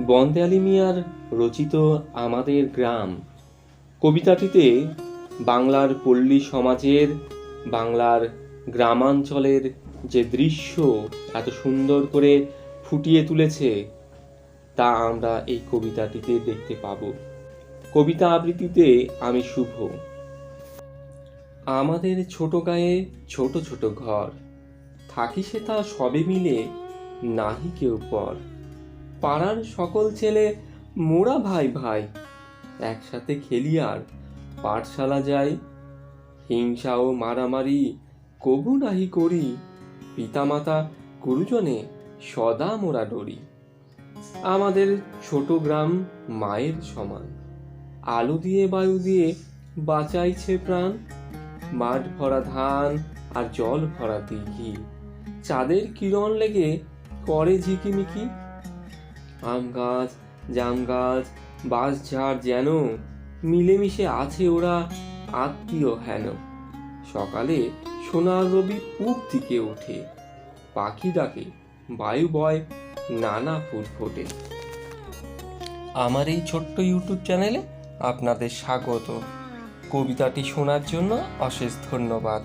বন্দে আলী মিয়ার রচিত আমাদের গ্রাম। কবিতাটিতে বাংলার পল্লী সমাজের, বাংলার গ্রামাঞ্চলের যে দৃশ্য এত সুন্দর করে ফুটিয়ে তুলেছে, তা আমরা এই কবিতাটিতে দেখতে পাবো। কবিতা আবৃত্তিতে আমি শুভ। আমাদের ছোট গায়ে ছোট ছোট ঘর, থাকি সে তা সবে মিলে নাহি কেউ পর। পাড়ার সকল ছেলে মোরা ভাই ভাই। একসাথে খেলি আর পাঠশালা যাই। হিংসা ও মারামারি কবু নাহি করি। পিতামাতা গুরুজনে সদা মোরা ডরি। আমাদের ছোট গ্রাম মায়ের সমান। আলো দিয়ে বায়ু দিয়ে বাঁচাইছে প্রাণ। মাঠ ভরা ধান আর জল ভরা দিঘি চাঁদের কিরণ লেগে করে ঝিকিমিকি। আম গাছ, জাম গাছ, বাঁশ ঝাড় যেন মিলেমিশে আছে ওরা আত্মীয় হেন। সকালে সোনার রবি পূব দিকে ওঠে পাখি ডাকে বায়ু বয় নানা ফুল ফোটে। আমার এই ছোট্ট ইউটিউব চ্যানেলে আপনাদের স্বাগত। কবিতাটি শোনার জন্য অশেষ ধন্যবাদ।